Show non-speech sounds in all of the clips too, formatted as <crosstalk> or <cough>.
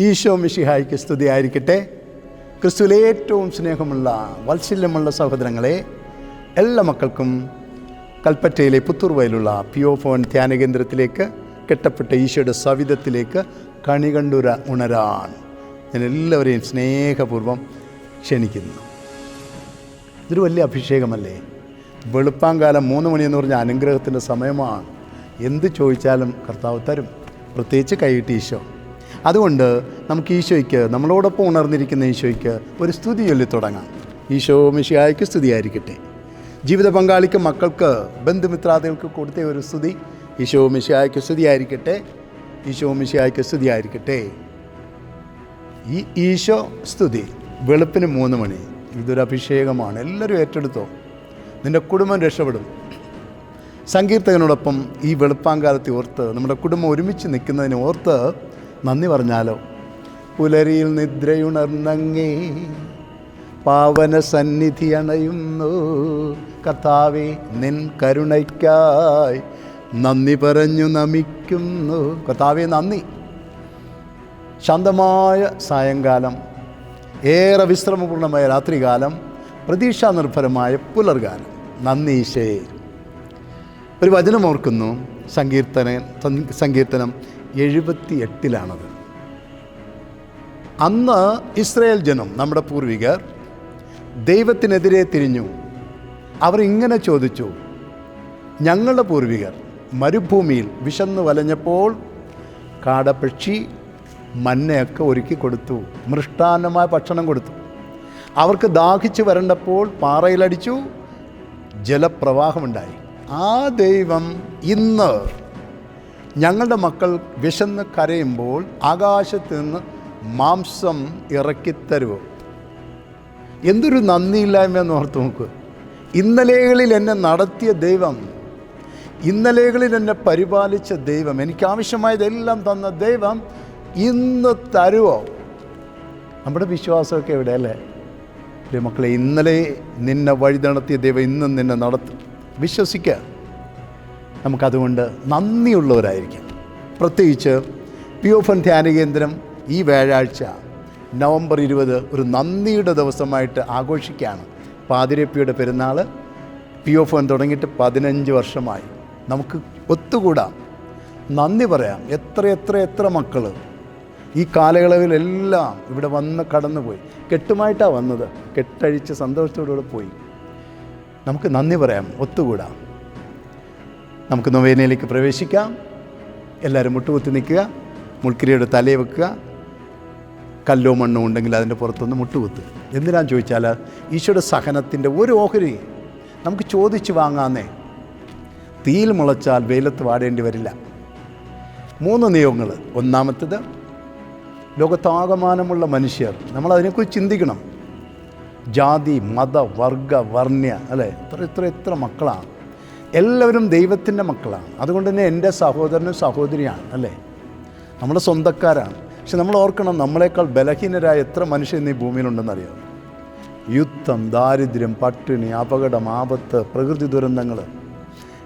ഈശോ മിഷിഹായ്ക്ക് സ്തുതിയായിരിക്കട്ടെ. ക്രിസ്തുവിലെ ഏറ്റവും സ്നേഹമുള്ള വാത്സല്യമുള്ള സഹോദരങ്ങളെ എല്ലാ മക്കൾക്കും കൽപ്പറ്റയിലെ പുത്തൂർവയിലുള്ള പി ഒ ധ്യാന കേന്ദ്രത്തിലേക്ക് കെട്ടപ്പെട്ട ഈശോയുടെ സവിധത്തിലേക്ക് കണി കണ്ടുര ഉണരാൻ ഞാൻ എല്ലാവരെയും സ്നേഹപൂർവം ക്ഷണിക്കുന്നു. ഇതൊരു വലിയ അഭിഷേകമല്ലേ? വെളുപ്പാങ്കാലം മൂന്ന് മണിയെന്ന് പറഞ്ഞ അനുഗ്രഹത്തിന്റെ സമയമാണ്. എന്ത് ചോദിച്ചാലും കർത്താവ് തരും. പ്രത്യേകിച്ച് കൈയിട്ട് ഈശോ. അതുകൊണ്ട് നമുക്ക് ഈശോയ്ക്ക് നമ്മളോടൊപ്പം ഉണർന്നിരിക്കുന്ന ഈശോയ്ക്ക് ഒരു സ്തുതി ചൊല്ലി തുടങ്ങാം. ഈശോ മിഷിയായ്ക്ക് സ്തുതിയായിരിക്കട്ടെ. ജീവിത പങ്കാളിക്ക് മക്കൾക്ക് ബന്ധുമിത്രാദികൾക്ക് കൊടുത്ത ഒരു സ്തുതി ഈശോ മിഷിയായ്ക്ക് സ്തുതിയായിരിക്കട്ടെ. ഈശോ മിഷിയായ്ക്ക് സ്തുതിയായിരിക്കട്ടെ. ഈ ഈശോ സ്തുതി വെളുപ്പിന് മൂന്ന് മണി. ഇതൊരു അഭിഷേകമാണ്. എല്ലാവരും ഏറ്റെടുത്തോ. നിന്റെ കുടുംബം രക്ഷപ്പെടും. സങ്കീർത്തകനോടൊപ്പം ഈ വെളുപ്പാങ്കാലത്തെ ഓർത്ത് നമ്മുടെ കുടുംബം ഒരുമിച്ച് നിൽക്കുന്നതിനെ ഓർത്ത് നന്ദി പറഞ്ഞാലോ? പുലരിയിൽ നിദ്രയുണർന്നങ്ങേ പാവന സന്നിധി അണയുന്നു. കർത്താവെ നിൻ കരുണയ്ക്കായി നന്ദി പറഞ്ഞു നമിക്കുന്നു. കർത്താവെ നന്ദി. ശാന്തമായ സായങ്കാലം ഏറെ വിശ്രമപൂർണമായ രാത്രികാലം പ്രതീക്ഷാനിർഭരമായ പുലർകാലം. നന്ദി ഈശേ. ഒരു വചനം ഓർക്കുന്നു. സങ്കീർത്തന സങ്കീർത്തനം എഴുപത്തി എട്ടിലാണത് അന്ന് ഇസ്രയേൽ ജനം നമ്മുടെ പൂർവികർ ദൈവത്തിനെതിരെ തിരിഞ്ഞു. അവർ ഇങ്ങനെ ചോദിച്ചു ഞങ്ങളുടെ പൂർവികർ മരുഭൂമിയിൽ വിശന്ന് വലഞ്ഞപ്പോൾ കാടപക്ഷി മന്നയൊക്കെ ഒരുക്കി കൊടുത്തു മൃഷ്ടാന്നമായ ഭക്ഷണം കൊടുത്തു. അവർക്ക് ദാഹിച്ചു വരണ്ടപ്പോൾ പാറയിലടിച്ചു ജലപ്രവാഹമുണ്ടായി. ആ ദൈവം ഇന്ന് ഞങ്ങളുടെ മക്കൾ വിശന്ന് കരയുമ്പോൾ ആകാശത്ത് നിന്ന് മാംസം ഇറക്കിത്തരുമോ എന്തൊരു നന്ദിയില്ലായ്മ എന്ന് ഓർത്ത് നോക്ക്. ഇന്നലെകളിൽ എന്നെ നടത്തിയ ദൈവം ഇന്നലെകളിൽ എന്നെ പരിപാലിച്ച ദൈവം എനിക്ക് ആവശ്യമായതെല്ലാം തന്ന ദൈവം ഇന്ന് തരുവോ? നമ്മുടെ വിശ്വാസമൊക്കെ എവിടെ അല്ലേ? മക്കളെ ഇന്നലെ നിന്നെ വഴി നടത്തിയ ദൈവം ഇന്നും നിന്നെ നടത്തും. വിശ്വസിക്കുക. നമുക്കതുകൊണ്ട് നന്ദിയുള്ളവരായിരിക്കാം. പ്രത്യേകിച്ച് പി ഒ ഫൻ ധ്യാന കേന്ദ്രം ഈ വ്യാഴാഴ്ച നവംബർ ഇരുപത് ഒരു നന്ദിയുടെ ദിവസമായിട്ട് ആഘോഷിക്കുകയാണ്. പാതിരപ്പിയുടെ പെരുന്നാൾ പി ഒ ഫൻ തുടങ്ങിയിട്ട് പതിനഞ്ച് വർഷമായി. നമുക്ക് ഒത്തുകൂടാം. നന്ദി പറയാം. എത്ര എത്ര എത്ര മക്കൾ ഈ കാലയളവിലെല്ലാം ഇവിടെ വന്ന് കടന്നുപോയി. കെട്ടുമായിട്ടാണ് വന്നത്. കെട്ടഴിച്ച് സന്തോഷത്തോടുകൂടെ പോയി. നമുക്ക് നന്ദി പറയാം. ഒത്തുകൂടാം. നമുക്ക് നൊവേനയിലേക്ക് പ്രവേശിക്കാം. എല്ലാവരും മുട്ടുകുത്തി നിൽക്കുക. മുൾക്കിരിയുടെ തലയെ വെക്കുക. കല്ലോ മണ്ണോ ഉണ്ടെങ്കിൽ അതിന്റെ പുറത്തുനിന്ന് മുട്ടുകുത്ത്. എന്തിനാന്ന് ചോദിച്ചാൽ ഈശോയുടെ സഹനത്തിന്റെ ഒരു ഓഹരി നമുക്ക് ചോദിച്ച് വാങ്ങാന്നേ. തീയിൽ മുളച്ചാൽ വെയിലത്ത് വാടേണ്ടി വരില്ല. മൂന്ന് നിയമങ്ങൾ ഒന്നാമത്തേത് ലോകത്താകമാനമുള്ള മനുഷ്യർ. നമ്മളതിനെക്കുറിച്ച് ചിന്തിക്കണം. ജാതി മത വർഗ വർണ്യ അല്ലേ? ഇത്ര ഇത്ര എത്ര മക്കളാണ് എല്ലാവരും ദൈവത്തിന്റെ മക്കളാണ്. അതുകൊണ്ട് തന്നെ എന്റെ സഹോദരനും സഹോദരിയാണ് അല്ലേ? നമ്മുടെ സ്വന്തക്കാരാണ്. പക്ഷെ നമ്മൾ ഓർക്കണം നമ്മളെക്കാൾ ബലഹീനരായ എത്ര മനുഷ്യൻ ഈ ഭൂമിയിലുണ്ടെന്നറിയാം? യുദ്ധം ദാരിദ്ര്യം പട്ടിണി അപകടം ആപത്ത് പ്രകൃതി ദുരന്തങ്ങൾ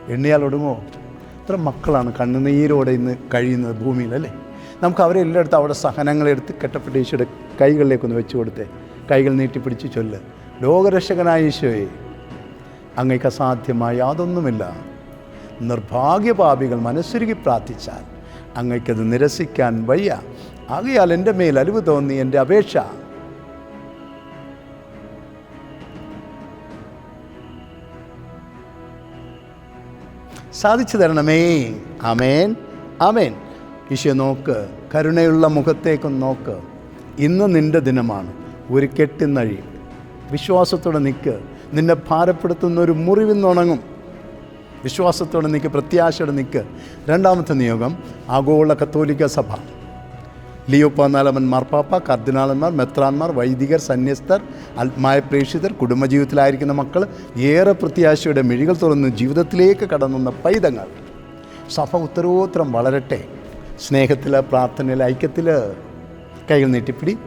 എണ്ണിയാൽ ഒടുങ്ങോ? എത്ര മക്കളാണ് കണ്ണുനീരോടെ ഇന്ന് കഴിയുന്നത് ഭൂമിയിൽ അല്ലേ? നമുക്ക് അവരെ എല്ലായിടത്തും അവിടെ സഹനങ്ങളെടുത്ത് കെട്ടപ്പെട്ട ഈശോയുടെ കൈകളിലേക്കൊന്ന് വെച്ച് കൊടുത്തേ. കൈകൾ നീട്ടിപ്പിടിച്ച് ചൊല്ല്. ലോകരക്ഷകനായ ഈശോയെ അങ്ങേക്ക് അസാധ്യമായി യാതൊന്നുമില്ല. നിർഭാഗ്യപാപികൾ മനസ്സുരുകി പ്രാർത്ഥിച്ചാൽ അങ്ങയ്ക്കത് നിരസിക്കാൻ വയ്യ. ആകയാൽ എന്റെ മേൽ അലിവ് തോന്നി എന്റെ അപേക്ഷ. സാധിച്ചു തരണമേ. അമേൻ അമേൻ ഈശോ നോക്ക് കരുണയുള്ള മുഖത്തേക്ക് നോക്ക്. ഇന്ന് നിന്റെ ദിനമാണ്. ഒരു കെട്ടിന്നഴി വിശ്വാസത്തോടെ നിൽക്ക്. നിന്നെ ഭാരപ്പെടുത്തുന്ന ഒരു മുറിവിന്നുണങ്ങും. വിശ്വാസത്തോടെ നിൽക്ക് പ്രത്യാശയോടെ നിൽക്ക് രണ്ടാമത്തെ നിയോഗം ആഗോള കത്തോലിക്ക സഭ. ലിയോ പതിനാലമൻ മാർപ്പാപ്പ കർദിനാളന്മാർ മെത്രാന്മാർ വൈദികർ സന്യസ്തർ ആത്മായ പ്രേക്ഷിതർ കുടുംബജീവിതത്തിലായിരിക്കുന്ന മക്കൾ ഏറെ പ്രത്യാശയുടെ മിഴികൾ തുറന്ന് ജീവിതത്തിലേക്ക് കടന്നുന്ന പൈതങ്ങൾ. സഭ ഉത്തരോത്തരം വളരട്ടെ. സ്നേഹത്തിൽ പ്രാർത്ഥനയിൽ ഐക്യത്തിൽ കൈകൾ നീട്ടിപ്പിടി.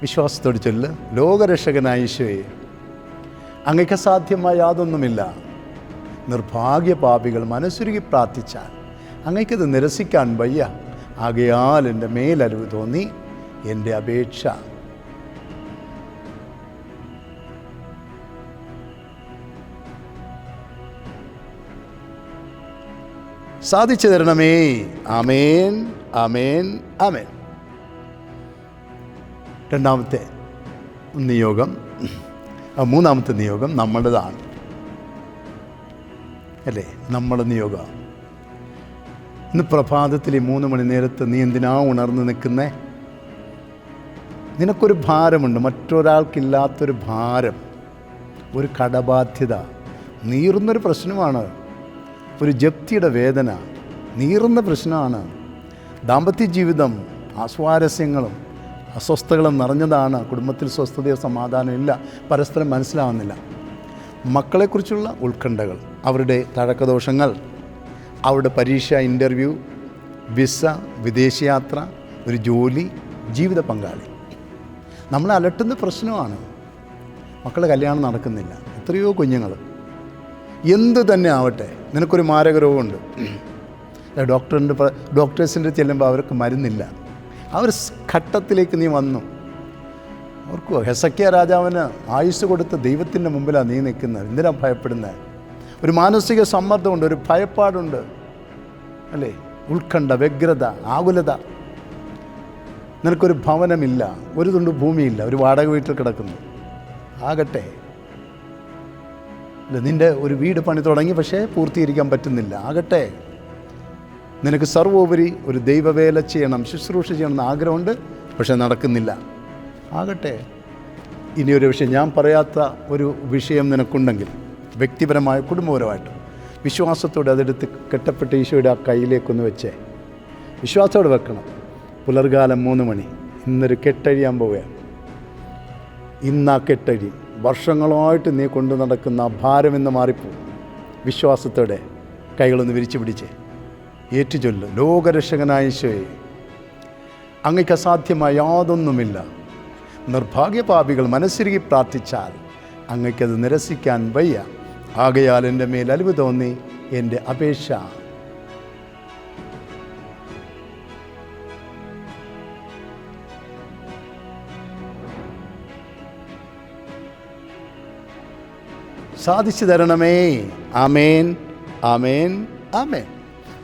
വിശ്വാസത്തോട് ചൊല്ല്. ലോകരക്ഷകനായ ഈശോയെ. അങ്ങയ്ക്ക് അസാധ്യമായ യാതൊന്നുമില്ല. നിർഭാഗ്യ പാപികൾ മനസ്സുരുകി പ്രാർത്ഥിച്ചാൽ അങ്ങയ്ക്കത് നിരസിക്കാൻ വയ്യ. ആകയാൽ എന്റെ മേലരുവ് തോന്നി എന്റെ അപേക്ഷ. സാധിച്ചു തരണമേ. ആമേൻ ആമേൻ ആമേൻ. രണ്ടാമത്തെ നിയോഗം. മൂന്നാമത്തെ നിയോഗം നമ്മളുടേതാണ്. അല്ലേ? നമ്മുടെ നിയോഗമാണ് ഇന്ന് പ്രഭാതത്തിൽ ഈ മൂന്ന് മണി നേരത്ത് നീ എന്തിനാ ഉണർന്ന് നിൽക്കുന്നേ? നിനക്കൊരു ഭാരമുണ്ട്. മറ്റൊരാൾക്കില്ലാത്തൊരു ഭാരം. ഒരു കടബാധ്യത. നീറുന്നൊരു പ്രശ്നമാണ്. ഒരു ജപ്തിയുടെ വേദന. നീറുന്ന പ്രശ്നമാണ്. ദാമ്പത്യ ജീവിതം ആസ്വാരസ്യങ്ങളും അസ്വസ്ഥകളും നിറഞ്ഞതാണ്. കുടുംബത്തിൽ സ്വസ്ഥതയോ സമാധാനമില്ല പരസ്പരം മനസ്സിലാവുന്നില്ല. മക്കളെക്കുറിച്ചുള്ള ഉത്കണ്ഠകൾ അവരുടെ തഴക്കദോഷങ്ങൾ അവരുടെ പരീക്ഷ ഇന്റർവ്യൂ വിസ വിദേശയാത്ര ഒരു ജോലി ജീവിത പങ്കാളി. നമ്മൾ അലട്ടുന്ന പ്രശ്നമാണ്. മക്കളുടെ കല്യാണം നടക്കുന്നില്ല. എത്രയോ കുഞ്ഞുങ്ങൾ എന്ത് തന്നെ ആവട്ടെ നിനക്കൊരു മാരക രോഗമുണ്ട്. <clears throat> ഡോക്ടറിന്റെ ഡോക്ടേഴ്സിന്റെ ചെല്ലുമ്പോൾ അവർക്ക് മരുന്നില്ല. ആ ഒരു ഘട്ടത്തിലേക്ക് നീ വന്നു. ഓർക്കുമോ ഹെസക്കിയ രാജാവിന് ആയുസ് കൊടുത്ത ദൈവത്തിന്റെ മുമ്പിലാണ് നീ നിൽക്കുന്നത്. എന്തിനാ ഭയപ്പെടുന്നത് ഒരു മാനസിക സമ്മർദ്ദമുണ്ട് ഒരു ഭയപ്പാടുണ്ട് അല്ലേ? ഉത്കണ്ഠ വ്യഗ്രത ആകുലത. നിനക്കൊരു ഭവനമില്ല ഒരു തുണ്ട് ഭൂമിയില്ല ഒരു വാടക വീട്ടിൽ കിടക്കുന്നു. ആകട്ടെ. നിന്റെ ഒരു വീട് പണി തുടങ്ങി പക്ഷേ പൂർത്തീകരിക്കാൻ പറ്റുന്നില്ല. ആകട്ടെ. നിനക്ക് സർവോപരി ഒരു ദൈവവേല ചെയ്യണം ശുശ്രൂഷ ചെയ്യണമെന്ന് ആഗ്രഹമുണ്ട് പക്ഷെ നടക്കുന്നില്ല. ആകട്ടെ. ഇനി ഒരു വിഷയം ഞാൻ പറയാത്ത ഒരു വിഷയം നിനക്കുണ്ടെങ്കിൽ വ്യക്തിപരമായ കുടുംബപരമായിട്ട്. വിശ്വാസത്തോടെ അതെടുത്ത് കെട്ടപ്പെട്ട ഈശോയുടെ ആ കയ്യിലേക്കൊന്ന് വെച്ചേ. വിശ്വാസത്തോടെ വെക്കണം. പുലർകാലം മൂന്ന് മണി. ഇന്നൊരു കെട്ടഴിയാൻ പോവുകയാണ്. ഇന്ന് ആ കെട്ടഴി വർഷങ്ങളായിട്ട് നീ കൊണ്ടു നടക്കുന്ന ആ ഭാരം എന്ന് വിശ്വാസത്തോടെ കൈകളൊന്ന് വിരിച്ചു പിടിച്ചേ. ഏറ്റുചൊല്ല്. ലോകരക്ഷകനായ ഈശോയെ. അങ്ങയ്ക്ക് അസാധ്യമായ യാതൊന്നുമില്ല. നിർഭാഗ്യപാപികൾ മനസ്സിരുകി പ്രാർത്ഥിച്ചാൽ അങ്ങയ്ക്കത് നിരസിക്കാൻ വയ്യ. ആകയാൽ എന്റെ മേൽ അലിവ് തോന്നി എന്റെ അപേക്ഷ. സാധിച്ചു തരണമേ. ആമേൻ. ആമേൻ. ആമേൻ.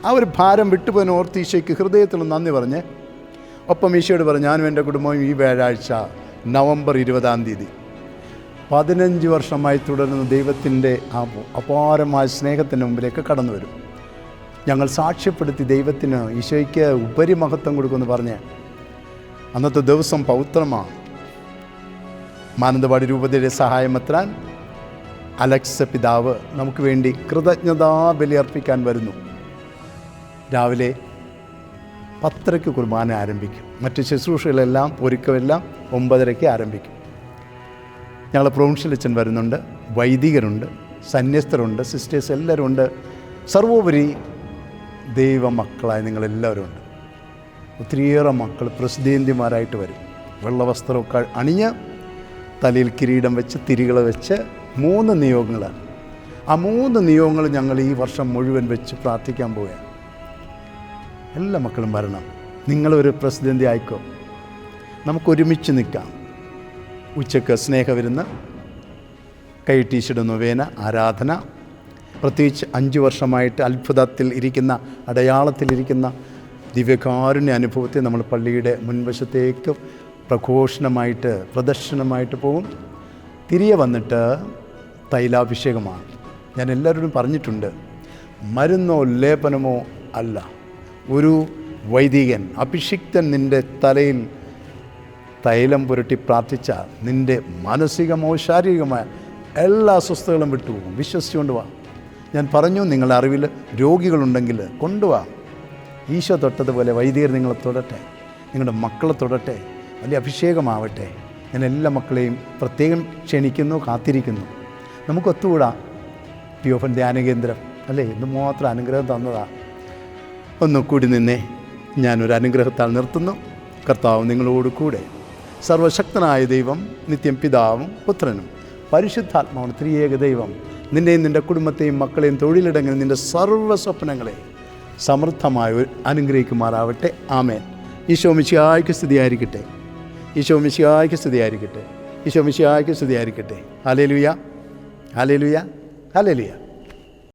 ആ ഒരു ഭാരം വിട്ടുപോയതിന് ഓർത്ത് ഈശോയ്ക്ക് ഹൃദയത്തിൽ നന്ദി പറഞ്ഞ് ഒപ്പം ഈശോയോട് പറഞ്ഞു ഞാനും എന്റെ കുടുംബവും ഈ വ്യാഴാഴ്ച നവംബർ ഇരുപതാം തീയതി. പതിനഞ്ച് വർഷമായി തുടരുന്ന ദൈവത്തിന്റെ ആ അപാരമായ സ്നേഹത്തിന്റെ മുമ്പിലേക്ക് കടന്നു വരും. ഞങ്ങൾ സാക്ഷ്യപ്പെടുത്തി ദൈവത്തിന് ഈശോയ്ക്ക് ഉപരിമഹത്വം കൊടുക്കുമെന്ന് പറഞ്ഞ് അന്നത്തെ ദിവസം പൗത്രമാണ്. മാനന്തവാടി രൂപതയുടെ സഹായമെത്രാൻ അലക്സ പിതാവ് നമുക്ക് വേണ്ടി കൃതജ്ഞതാ ബലിയർപ്പിക്കാൻ വരുന്നു. രാവിലെ പത്തരയ്ക്ക് കുർബാന ആരംഭിക്കും. മറ്റ് ശുശ്രൂഷകളെല്ലാം ഒരുക്കമെല്ലാം ഒമ്പതരയ്ക്ക് ആരംഭിക്കും. ഞങ്ങൾ പ്രൊവിൻഷ്യൽ അച്ഛൻ വരുന്നുണ്ട് വൈദികരുണ്ട് സന്യസ്തരുണ്ട് സിസ്റ്റേഴ്സ് എല്ലാവരും ഉണ്ട് സർവോപരി ദൈവമക്കളായ നിങ്ങളെല്ലാവരും ഉണ്ട് ഒത്തിരിയേറെ മക്കൾ പ്രസിദ്ധേന്തിമാരായിട്ട് വരും. വെള്ളവസ്ത്രമൊക്കെ അണിഞ്ഞ് തലയിൽ കിരീടം വെച്ച് തിരികൾ വെച്ച് മൂന്ന് നിയോഗങ്ങളാണ്. ആ മൂന്ന് നിയോഗങ്ങൾ ഞങ്ങൾ ഈ വർഷം മുഴുവൻ വെച്ച് പ്രാർത്ഥിക്കാൻ പോവുകയാണ്. എല്ലാ മക്കളും വരണം. നിങ്ങളൊരു പ്രസിഡന്റ് ആയിക്കോ. നമുക്കൊരുമിച്ച് നിൽക്കാം. ഉച്ചയ്ക്ക് സ്നേഹവിരുന്ന് കൈ ടീച്ചിടുന്ന വേന ആരാധന. പ്രത്യേകിച്ച് അഞ്ച് വർഷമായിട്ട് അത്ഭുതത്തിൽ ഇരിക്കുന്ന അടയാളത്തിലിരിക്കുന്ന ദിവ്യകാരുണ്യ അനുഭവത്തെ നമ്മൾ പള്ളിയുടെ മുൻവശത്തേക്ക് പ്രഘോഷണമായിട്ട് പ്രദർശനമായിട്ട് പോകും. തിരികെ വന്നിട്ട് തൈലാഭിഷേകമാണ്. ഞാൻ എല്ലാവരോടും പറഞ്ഞിട്ടുണ്ട് മരുന്നോ ലേപനമോ അല്ല. ഒരു വൈദികൻ അഭിഷിക്തൻ നിന്റെ തലയിൽ തൈലം പുരട്ടി പ്രാർത്ഥിച്ച നിന്റെ മാനസികമോ ശാരീരികമായ എല്ലാ അസ്വസ്ഥതകളും വിട്ടുപോകും വിശ്വസിച്ചുകൊണ്ട് വാ ഞാൻ പറഞ്ഞു നിങ്ങളുടെ അറിവിൽ രോഗികളുണ്ടെങ്കിൽ കൊണ്ടുവാ. ഈശോ തൊട്ടതുപോലെ വൈദികർ നിങ്ങളെ തൊടട്ടെ. നിങ്ങളുടെ മക്കളെ തൊടട്ടെ. വലിയ അഭിഷേകമാവട്ടെ. ഞാൻ എല്ലാ മക്കളെയും പ്രത്യേകം ക്ഷണിക്കുന്നു കാത്തിരിക്കുന്നു. നമുക്കൊത്തുകൂടാ. പി ഓഫൻ ധ്യാനകേന്ദ്രം. അല്ലേ? എന്തുമാത്രം മാത്രം അനുഗ്രഹം തന്നതാണ് ഒന്ന് കൂടി നിന്നെ ഞാനൊരു അനുഗ്രഹത്താൽ നിർത്തുന്നു. കർത്താവ് നിങ്ങളോട് കൂടെ. സർവശക്തനായ ദൈവം നിത്യം പിതാവും പുത്രനും പരിശുദ്ധാത്മാവും ത്രിയേക ദൈവം നിന്നെയും നിന്റെ കുടുംബത്തെയും മക്കളെയും തൊഴിലിടങ്ങളിൽ നിന്റെ സർവ സ്വപ്നങ്ങളെ സമൃദ്ധമായി അനുഗ്രഹിക്കുമാറാവട്ടെ. ആമേൻ. ഈശോ മിശിഹായ്ക്ക് സ്ഥിതിയായിരിക്കട്ടെ ഈശോ മിശിഹായ്ക്ക് സ്തുതിയായിരിക്കട്ടെ. ഈശോ മിശിഹായ്ക്ക് സ്തുതിയായിരിക്കട്ടെ. Hallelujah hallelujah hallelujah